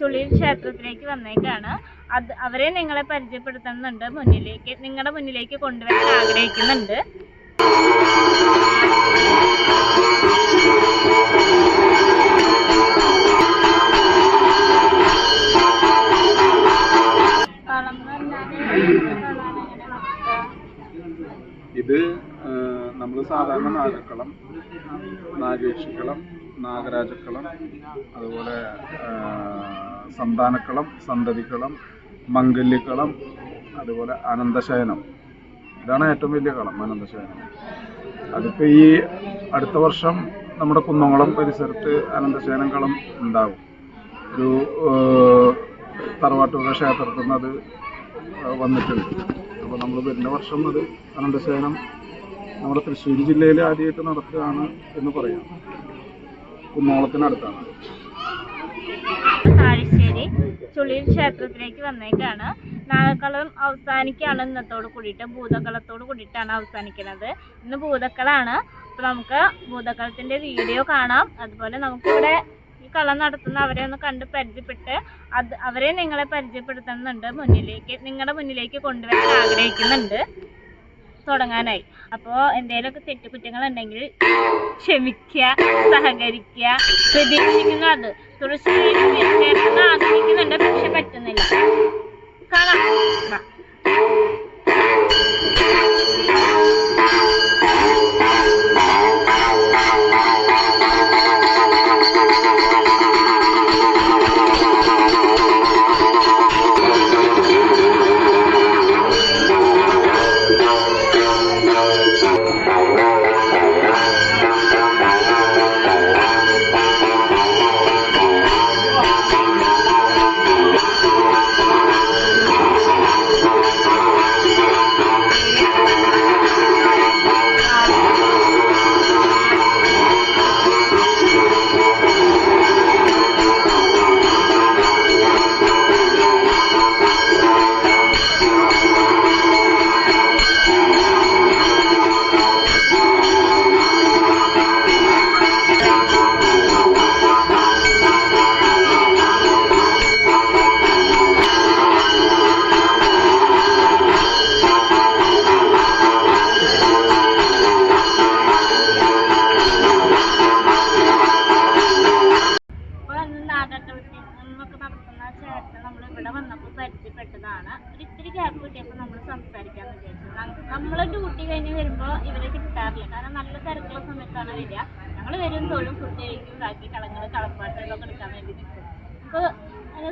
ചുളിയിൽ ക്ഷേത്രത്തിലേക്ക് വന്നേക്കാണ്. അത് അവരെ നിങ്ങളെ പരിചയപ്പെടുത്തുന്നുണ്ട്. മുന്നിലേക്ക് നിങ്ങളുടെ മുന്നിലേക്ക് കൊണ്ടുവരാൻ ആഗ്രഹിക്കുന്നുണ്ട്. ഇത് നമ്മൾ സാധാരണ നാഗക്കളം നാഗേഷിക്കളം നാഗരാജക്കളം അതുപോലെ സന്താനക്കളം സന്തതിക്കളം മംഗല്യക്കളം അതുപോലെ അനന്തശയനം. ഇതാണ് ഏറ്റവും വലിയ കളം അനന്തശയനം. അതിപ്പോൾ ഈ അടുത്ത വർഷം നമ്മുടെ കുന്നംകുളം പരിസരത്ത് അനന്തശയനം കളം ഉണ്ടാകും ഒരു ആ, തറവാട്ടുക ക്ഷേത്രത്തിൽ നിന്ന് അത് വന്നിട്ടുണ്ട്. അപ്പോൾ നമ്മൾ വരുന്ന വർഷം അത് അനന്തശയനം നമ്മുടെ തൃശ്ശൂർ ജില്ലയിൽ ആദ്യമായിട്ട് നടത്തുകയാണ് എന്ന് പറയാം. കുന്നോളത്തിനടുത്താണ് താഴശ്ശേരി ചുള്ളിയിൽ ക്ഷേത്രത്തിലേക്ക് വന്നേക്കാണ്. നാഗക്കളം അവസാനിക്കാണ് ഇന്നത്തോട് കൂടിയിട്ട് ഭൂതക്കളത്തോട് കൂടിയിട്ടാണ് അവസാനിക്കുന്നത്. ഇന്ന് ഭൂതക്കളാണ്. അപ്പൊ നമുക്ക് ഭൂതക്കളത്തിന്റെ വീഡിയോ കാണാം. അതുപോലെ നമുക്കിവിടെ ഈ കളം നടത്തുന്ന അവരെ ഒന്ന് കണ്ട് പരിചയപ്പെട്ട് അത് അവരെ നിങ്ങളെ പരിചയപ്പെടുത്തുന്നുണ്ട്. മുന്നിലേക്ക് നിങ്ങളുടെ മുന്നിലേക്ക് കൊണ്ടുവരാൻ ആഗ്രഹിക്കുന്നുണ്ട്. തുടങ്ങാനായി. അപ്പോൾ എന്തെങ്കിലുമൊക്കെ തെറ്റുകുറ്റങ്ങൾ ഉണ്ടെങ്കിൽ ക്ഷമിക്കുക സഹകരിക്കുക പ്രതീക്ഷിക്കുന്നു അത് തുളസി ആഗ്രഹിക്കുന്നുണ്ട് പക്ഷെ പറ്റുന്നില്ല. കാണാം. നമ്മളെ ഡ്യൂട്ടി കഴിഞ്ഞ് വരുമ്പോൾ ഇവരെ കിട്ടാറില്ല. കാരണം നല്ല തിരക്കുള്ള സമയത്താണ് വരിക. ഞങ്ങൾ വരും തോഴും ഫുഡ് കഴിക്കും ബാക്കി കളങ്ങൾ കളപ്പാട്ട് ഇതൊക്കെ എടുക്കാൻ വേണ്ടി നിൽക്കും അപ്പൊ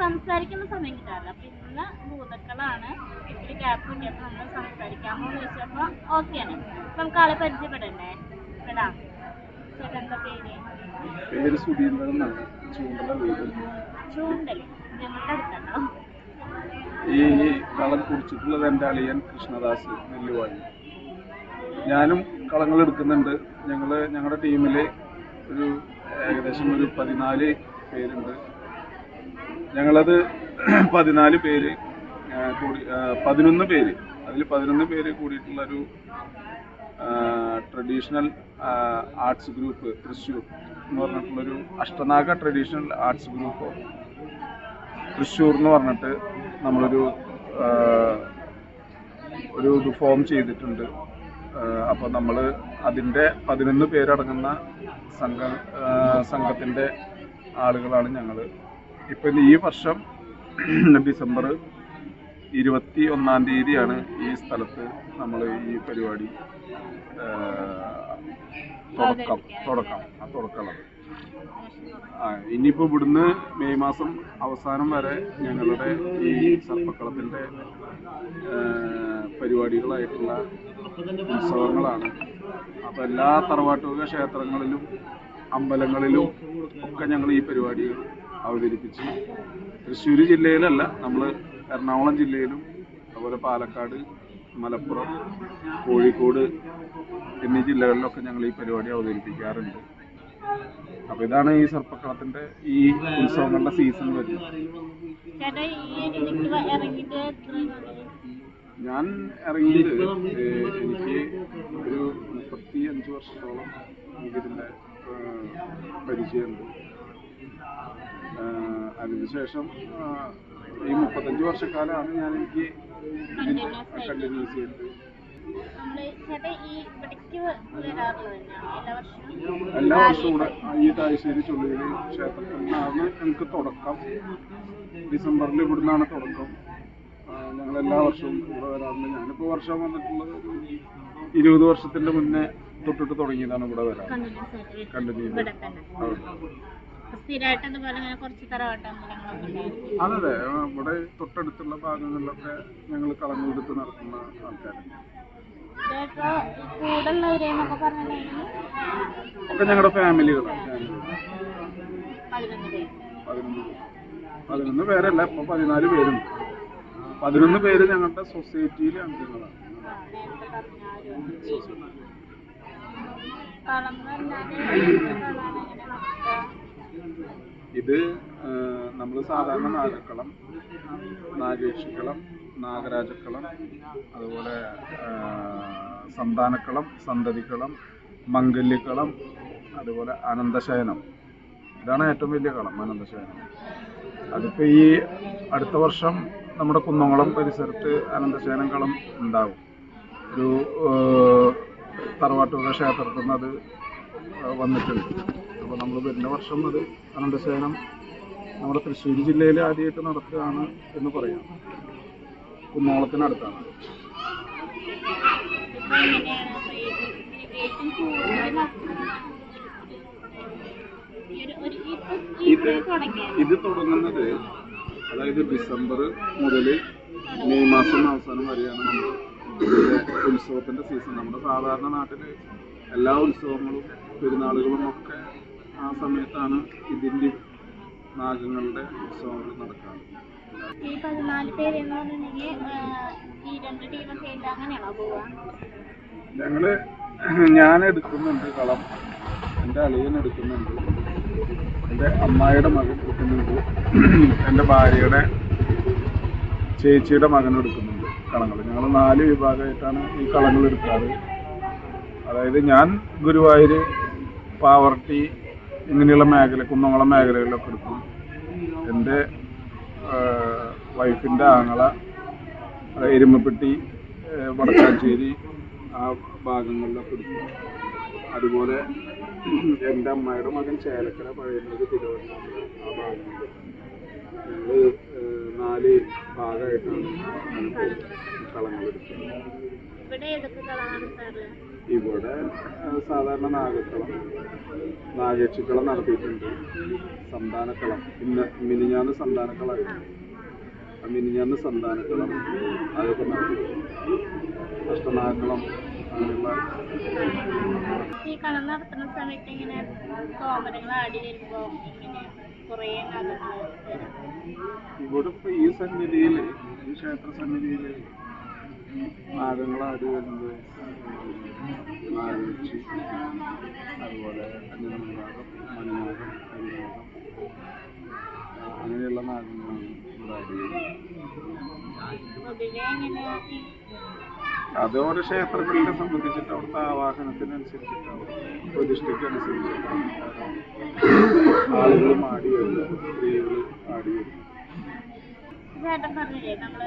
സംസാരിക്കുന്ന സമയം കിട്ടാറില്ല. അപ്പൊ ഇന്ന് ഭൂതക്കളാണ്. ഇത്തിരി ഗ്യാപ്പ് കിട്ടിയപ്പോൾ നമ്മൾ സംസാരിക്കാമോ എന്ന് ചോദിച്ചപ്പോൾ ഓക്കെയാണ് നമുക്ക് ആളെ പരിചയപ്പെടണ്ടേ? പെടാം. ചേട്ടന്റെ പേര്? പേര് സുധീന്ദ്രൻ എന്നാണ്. ചൂണ്ടല ചൂണ്ടൽ. ഞങ്ങളുടെ അടുത്താണോ? ഈ കളം കുടിച്ചിട്ടുള്ളത് എന്റെ അളിയൻ കൃഷ്ണദാസ് നെല്ലുവാഴി ഞാനും കളങ്ങൾ എടുക്കുന്നുണ്ട്. ഞങ്ങൾ ഞങ്ങളുടെ ടീമിൽ ഒരു ഏകദേശം ഒരു പതിനാല് പേരുണ്ട്. ഞങ്ങളത് പതിനാല് പേര് കൂടി പതിനൊന്ന് പേര് അതിൽ പതിനൊന്ന് പേര് കൂടിയിട്ടുള്ളൊരു ട്രഡീഷണൽ ആർട്സ് ഗ്രൂപ്പ് തൃശ്ശൂർ എന്ന് പറഞ്ഞിട്ടുള്ളൊരു Ashtanaga traditional arts group. Thrissur എന്ന് പറഞ്ഞിട്ട് നമ്മളൊരു ഒരു ഇത് ഫോം ചെയ്തിട്ടുണ്ട്. അപ്പോൾ നമ്മൾ അതിന്റെ പതിനൊന്ന് പേരടങ്ങുന്ന സംഘ സംഘത്തിന്റെ ആളുകളാണ് ഞങ്ങൾ ഇപ്പം ഈ വർഷം ഡിസംബർ ഇരുപത്തി ഒന്നാം തീയതിയാണ് ഈ സ്ഥലത്ത് നമ്മൾ ഈ പരിപാടി തുടക്കം തുടക്കം ആ തുടക്കമുള്ളത് ഇനിയിപ്പോൾ ഇവിടുന്ന് മെയ് മാസം അവസാനം വരെ ഞങ്ങളുടെ ഈ സർപ്പക്കളത്തിന്റെ പരിപാടികളായിട്ടുള്ള ഉത്സവങ്ങളാണ്. അപ്പോൾ എല്ലാ തറവാട്ടുക ക്ഷേത്രങ്ങളിലും അമ്പലങ്ങളിലും ഒക്കെ ഞങ്ങൾ ഈ പരിപാടികൾ അവതരിപ്പിച്ച്. തൃശ്ശൂർ ജില്ലയിലല്ല നമ്മൾ എറണാകുളം ജില്ലയിലും അതുപോലെ പാലക്കാട് മലപ്പുറം കോഴിക്കോട് എന്നീ ജില്ലകളിലൊക്കെ ഞങ്ങൾ ഈ പരിപാടി അവതരിപ്പിക്കാറുണ്ട്. അപ്പൊ ഇതാണ് ഈ സർപ്പക്കളത്തിന്റെ ഈ ഉത്സവങ്ങളുടെ സീസൺ വരുന്നത്? ഞാൻ ഇറങ്ങിയത് എനിക്ക് ഒരു മുപ്പത്തി അഞ്ച് വർഷത്തോളം എനിക്കിതിന്റെ പരിചയമുണ്ട്. അതിനുശേഷം ഈ മുപ്പത്തഞ്ച് വർഷക്കാലമാണ് ഞാൻ എനിക്ക് കണ്ടിന്യൂസ് ചെയ്തിട്ട് നമ്മൾ ചേട്ടാ ഈ ഇവിടേക്ക് വരാറുള്ളത് തന്നെയാണോ എല്ലാ വർഷവും. എല്ലാ വർഷവും ഇവിടെ ഈ തായശ്ശേരി ചുള്ളിയിൽ ക്ഷേത്രത്തിൽ നിന്നാണ് ഞങ്ങൾക്ക് തുടക്കം. ഡിസംബറിൽ ഇവിടുന്നാണ് തുടക്കം. ആ, ഞങ്ങൾ എല്ലാ വർഷവും ഇവിടെ വരാറുണ്ട്. ഞാനിപ്പോൾ വർഷം വന്നിട്ടുള്ളത് ഇരുപത് വർഷത്തിന്റെ മുന്നേ തൊട്ടിട്ട് തുടങ്ങിയതാണ് ഇവിടെ വരാൻ കണ്ടിന്യൂ ഇവിടെ അതെ. അതെ ഇവിടെ തൊട്ടടുത്തുള്ള ഭാഗങ്ങളിലൊക്കെ ഞങ്ങൾ കളഞ്ഞെടുത്ത് നടത്തുന്ന ആൾക്കാരുണ്ട് കൂടെ പറഞ്ഞിട്ടുണ്ടെങ്കിൽ ഒക്കെ ഞങ്ങളുടെ ഫാമിലികളാണ് ഫാമിലി പതിനൊന്ന് പേര് പതിനൊന്ന് പേര്. പതിനൊന്ന് പേരല്ല ഇപ്പൊ പതിനാല് പേരുണ്ട് പതിനൊന്ന് പേര് ഞങ്ങളുടെ സൊസൈറ്റിയിലെ അംഗങ്ങളാണ് ആ, നേരത്തെ പറഞ്ഞ ആ ഒരു കളം എന്ന് പറഞ്ഞാൽ കളാണ് ഇങ്ങനെ നടക്കുക. ഇത് നമ്മൾ സാധാരണ നാഗക്കളം നാഗേക്ഷിക്കളം നാഗരാജക്കളം അതുപോലെ സന്താനക്കളം സന്തതിക്കളം മംഗല്യക്കളം അതുപോലെ അനന്തശയനം. ഇതാണ് ഏറ്റവും വലിയ കളം അനന്തശയനം. അതിപ്പോൾ ഈ അടുത്ത വർഷം നമ്മുടെ കുന്നംകുളം പരിസരത്ത് അനന്തശയനം കളം ഉണ്ടാകും ഒരു ആ, തറവാട്ടുക ക്ഷേത്രത്തിൽ നിന്ന് അത് വന്നിട്ടുണ്ട്. അപ്പോൾ നമ്മൾ വരുന്ന വർഷം അത് അനന്തശയനം നമ്മുടെ തൃശ്ശൂർ ജില്ലയിൽ ആദ്യമായിട്ട് നടത്തുകയാണ് എന്ന് പറയാം. കുന്നോളത്തിനടുത്താണ് ഇത് ഇത് തുടങ്ങുന്നത് അതായത് ഡിസംബർ മുതൽ മെയ് മാസം അവസാനം വരെയാണ് നമ്മൾ ഉത്സവത്തിന്റെ സീസൺ. നമ്മുടെ സാധാരണ നാട്ടിൽ എല്ലാ ഉത്സവങ്ങളും പെരുന്നാളുകളും ഒക്കെ ആ സമയത്താണ് ഇതിന്റെ നാഗങ്ങളുടെ ഉത്സവങ്ങൾ നടക്കാറ് ഈ പതിനാല് പേര് എന്ന് പറഞ്ഞിട്ടുണ്ടെങ്കിൽ ഈ രണ്ട് ടീമൊക്കെ ആയിട്ട് അങ്ങനെയാണോ പോവുക? ഞങ്ങൾ ഞാൻ എടുക്കുന്നുണ്ട് കളം. എന്റെ അളിയൻ എടുക്കുന്നുണ്ട്. എന്റെ അമ്മായിയുടെ മകൻ എടുക്കുന്നുണ്ട്. എന്റെ ഭാര്യയുടെ ചേച്ചിയുടെ മകൻ എടുക്കുന്നുണ്ട് കളങ്ങൾ. ഞങ്ങൾ നാല് വിഭാഗമായിട്ടാണ് ഈ കളങ്ങൾ എടുക്കാറ്. അതായത് ഞാൻ ഗുരുവായൂർ പാവർട്ടി ഇങ്ങനെയുള്ള മേഖല കുന്നംകുളം മേഖലകളിലൊക്കെ എടുക്കും. എന്റെ വൈഫിന്റെ ആങ്ങള എരുമപ്പെട്ടി വടക്കാഞ്ചേരി ആ ഭാഗങ്ങളിലൊക്കെ എടുക്കും. അതുപോലെ എന്റെ അമ്മയുടെ മകൻ ചേലക്കര പഴയനൂർ തിരുവനന്തപുരം ആ ഭാഗങ്ങളിൽ ഞങ്ങൾ നാല് ഭാഗമായിട്ടാണ് കളങ്ങളെടുക്കുന്നത് ഇവിടെ സാധാരണ നാഗക്കളം. നാഗേക്ഷിക്കളം നടത്തിയിട്ടുണ്ട്. സന്താനക്കളം. ഇന്ന് മിനിഞ്ഞാന്ന് സന്താനക്കളായിരുന്നു ആ മിനിഞ്ഞാന്ന് സന്താനക്കളം അതൊക്കെ നടത്തി അഷ്ടനാഗക്കളം അങ്ങനെയുള്ള ഈ കളം നടത്തുന്ന സമയത്ത് ഇങ്ങനെ കോമരങ്ങൾ ആടി വരുമ്പോ ഇങ്ങനെ കുറേ നഗങ്ങൾ വരും. ഇവിടെ ഇപ്പൊ ഈ സന്നിധിയിൽ ഈ ക്ഷേത്ര സന്നിധിയിൽ നാഗങ്ങളാടി വരുന്നത് നാഗേക്ഷി അതുപോലെ അഞ്ജനനാഗം മണിനാഗം കരിനാഗം അങ്ങനെയുള്ള നാഗങ്ങളാണ് ഇവിടെ ആടി വരുന്നത് പൊതുവെ ഇങ്ങനെ ഈ അത് ഓരോ ക്ഷേത്രങ്ങളെ സംബന്ധിച്ചിട്ട് അവിടുത്തെ ആവാഹനത്തിനനുസരിച്ചിട്ട് പ്രതിഷ്ഠയ്ക്കനുസരിച്ചിട്ടാണ് ആളുകൾ ആടി സ്ത്രീകൾ ആടി ചേട്ടൻ പറഞ്ഞില്ലേ നമ്മൾ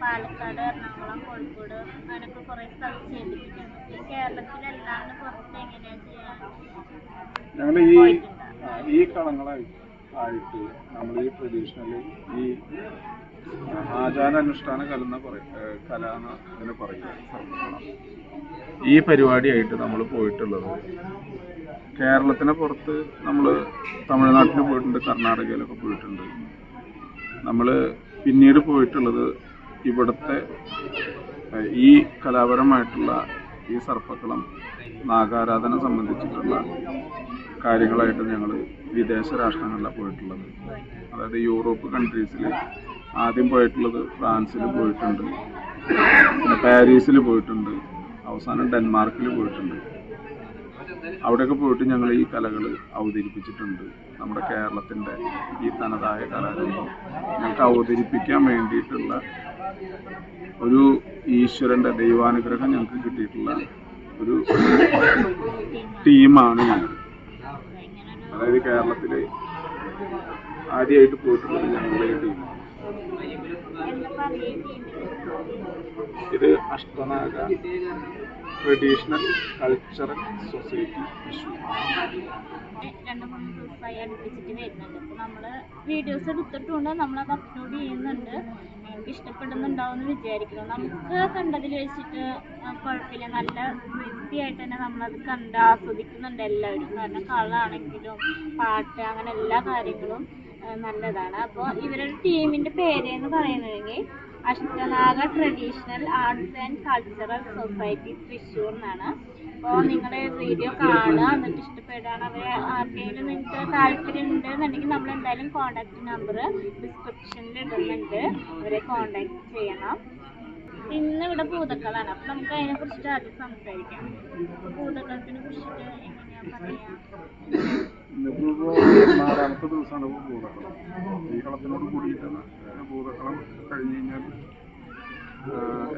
പാലക്കാട് എറണാകുളം കോഴിക്കോട് അങ്ങനൊക്കെ കുറെ സ്ഥലത്ത് ചെയ്തിട്ടുണ്ട് ഈ കേരളത്തിലല്ലാണ്ട് പുറത്ത് എങ്ങനെയാ ഞങ്ങൾ ഈ ഈ കളങ്ങളായി ആയിട്ട് നമ്മൾ ഈ ട്രഡീഷണൽ ഈ ആചാരാനുഷ്ഠാന കല എന്ന് കല എന്ന് പറയുക. ഈ പരിപാടിയായിട്ട് നമ്മൾ പോയിട്ടുള്ളത് കേരളത്തിന് പുറത്ത് നമ്മൾ തമിഴ്നാട്ടിൽ പോയിട്ടുണ്ട് കർണാടകയിലൊക്കെ പോയിട്ടുണ്ട്. നമ്മൾ പിന്നീട് പോയിട്ടുള്ളത് ഇവിടുത്തെ ഈ കലാപരമായിട്ടുള്ള ഈ സർപ്പക്കളം നാഗാരാധന സംബന്ധിച്ചിട്ടുള്ള കാര്യങ്ങളായിട്ട് ഞങ്ങൾ വിദേശ രാഷ്ട്രങ്ങളിലാണ് പോയിട്ടുള്ളത്. അതായത് യൂറോപ്പ് കൺട്രീസിൽ ആദ്യം പോയിട്ടുള്ളത് ഫ്രാൻസിൽ പോയിട്ടുണ്ട്. പിന്നെ പാരീസിൽ പോയിട്ടുണ്ട്. അവസാനം ഡെൻമാർക്കിൽ പോയിട്ടുണ്ട്. അവിടെയൊക്കെ പോയിട്ട് ഞങ്ങൾ ഈ കലകൾ അവതരിപ്പിച്ചിട്ടുണ്ട്. നമ്മുടെ കേരളത്തിന്റെ ഈ തനതായ കലാരൂപം ഞങ്ങൾക്ക് അവതരിപ്പിക്കാൻ വേണ്ടിയിട്ടുള്ള ഒരു ഈശ്വരന്റെ ദൈവാനുഗ്രഹം ഞങ്ങൾക്ക് കിട്ടിയിട്ടുള്ള ഒരു ടീമാണ് ഞങ്ങൾ. അതായത് കേരളത്തിൽ ആദ്യമായിട്ട് പോയിട്ടുള്ളത് ഞങ്ങളുടെ ടീം ഇത് Ashtanaga traditional cultural society Thrissur രണ്ട് മൂന്ന് ദിവസമായി അടുപ്പിച്ചിട്ട് വരുന്നുണ്ട്. അപ്പോൾ നമ്മൾ വീഡിയോസ് എടുത്തിട്ടുണ്ട്. നമ്മളത് അപ്ലോഡ് ചെയ്യുന്നുണ്ട്. നിങ്ങൾക്ക് ഇഷ്ടപ്പെടുന്നുണ്ടാവും എന്ന് വിചാരിക്കുന്നു. നമുക്ക് കണ്ടതിൽ വെച്ചിട്ട് കുഴപ്പമില്ല. നല്ല വൃത്തിയായിട്ട് തന്നെ നമ്മളത് കണ്ട് ആസ്വദിക്കുന്നുണ്ട് എല്ലാവരും. കാരണം കളാണെങ്കിലും പാട്ട് അങ്ങനെ എല്ലാ കാര്യങ്ങളും നല്ലതാണ്. അപ്പോൾ ഇവരുടെ ടീമിന്റെ പേര് എന്ന് പറയുന്നതെങ്കിൽ Ashtanaga traditional arts and cultural society Thrissur എന്നാണ് അപ്പോൾ നിങ്ങൾ വീഡിയോ കാണുക എന്നിട്ട് അവരെ ആർക്കെങ്കിലും നിങ്ങൾക്ക് താല്പര്യം ഉണ്ട് എന്നുണ്ടെങ്കിൽ നമ്മൾ എന്തായാലും കോൺടാക്ട് നമ്പർ ഡിസ്ക്രിപ്ഷനിൽ ഇടുന്നുണ്ട്. അവരെ കോൺടാക്ട് ചെയ്യണം. ഇന്ന് ഇവിടെ ഭൂതക്കളാണ് അപ്പം നമുക്ക് അതിനെ കുറിച്ചിട്ട് ആദ്യം സംസാരിക്കാം. ഭൂതക്കളത്തിനെ കുറിച്ചിട്ട് എങ്ങനെയാ പറയാ? ഇന്നിപ്പോ നാലാമത്തെ ദിവസമാണ് ഭൂതക്കളം ഈ കളത്തിനോട് കൂടിയിട്ടാണ് ഭൂതക്കളം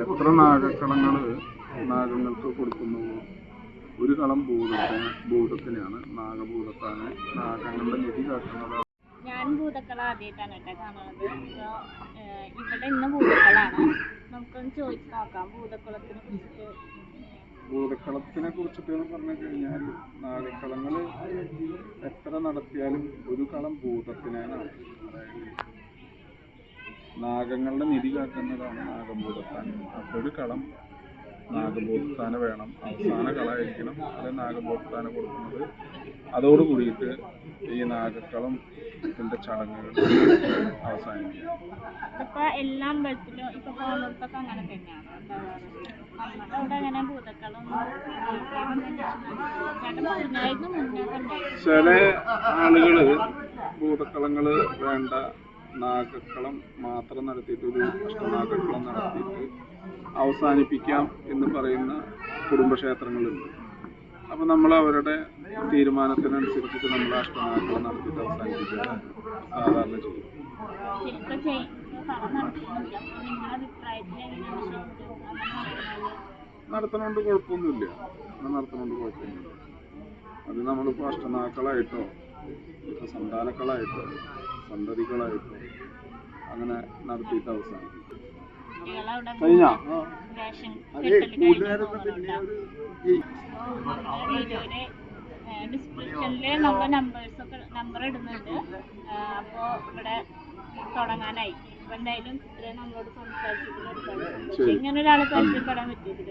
എത്ര നാഗക്കളങ്ങൾ നാഗങ്ങൾക്ക് കൊടുക്കുന്നു? ഒരു കളം ഭൂതത്തിന് ഭൂതത്തിനാണ് നാഗഭൂതത്താണ് നാഗങ്ങളുടെ നിധി കാക്കുന്നത് ഞാൻ ഭൂതക്കള ആദ്യമായിട്ടാണ് കേട്ടോ കാണുന്നത്. ഇവിടെ ഇന്ന് ഭൂതക്കളാണ്. നമുക്കൊന്ന് ചോദിച്ചു നോക്കാം ഭൂതക്കുളത്തിനെ കുറിച്ചിട്ട് ഭൂതക്കളത്തിനെ കുറിച്ചിട്ട് എന്ന് പറഞ്ഞു കഴിഞ്ഞാൽ നാഗക്കളങ്ങൾ എത്ര നടത്തിയാലും ഒരു കളം ഭൂതത്തിനാണ് അതായത് നാഗങ്ങളുടെ നിധി കാക്കുന്നതാണ് നാഗഭൂതത്താൻ. അപ്പൊ ഒരു കളം നാഗഭൂതത്താന വേണം. അവസാന കളമായിരിക്കണം. അത് നാഗഭൂതത്താന കൊടുക്കുന്നത്. അതോട് കൂടിയിട്ട് ഈ നാഗക്കളം ഇതിന്റെ ചടങ്ങുകൾ അവസാനിക്കും ഇതിപ്പോ എല്ലാ അമ്പലത്തിലും ഇപ്പൊ പോകുന്നിടത്തൊക്കെ അങ്ങനെ തന്നെയാണ്? ഉണ്ടാവാറ് നമ്മുടെ അവിടെ അങ്ങനെ ഭൂതക്കളം ചേട്ടൻ പറഞ്ഞായിരുന്നു മുന്നേ ചില ആളുകൾ ഭൂതക്കളങ്ങൾ വേണ്ട നാഗക്കളം മാത്രം നടത്തിയിട്ട് ഒരു അഷ്ടനാഗക്കളം നടത്തിയിട്ട് അവസാനിപ്പിക്കാം എന്ന് പറയുന്ന കുടുംബക്ഷേത്രങ്ങളുണ്ട്. അപ്പൊ നമ്മൾ അവരുടെ തീരുമാനത്തിനനുസരിച്ചിട്ട് നമ്മൾ അഷ്ടനാഗക്കളം നടത്തിയിട്ട് അവസാനിപ്പിക്കുക. സാധാരണ ചെയ്യും. നടത്തണോണ്ട് കുഴപ്പമൊന്നുമില്ല. നടത്തണോണ്ട് കുഴപ്പമൊന്നുമില്ല. അത് നമ്മളിപ്പോൾ അഷ്ടനാക്കളായിട്ടോ സന്താനക്കളായിട്ടോ സന്തതികളായിട്ടോ അങ്ങനെ നടത്തിയിട്ട് അവസാനിക്കും കഴിഞ്ഞ? ഡിസ്ക്രിപ്ഷനിൽ നമ്മുടെ നമ്പേഴ്സ് ഒക്കെ നമ്പർ ഇടുന്നുണ്ട്. അപ്പോൾ ഇവിടെ തുടങ്ങാനായി. അപ്പൊ എന്തായാലും ഇത്രയും നമ്മളോട് സംസാരിച്ചിട്ടുള്ള. ഇങ്ങനെ ഒരാളെ പരിചയപ്പെടാൻ പറ്റിയതിൽ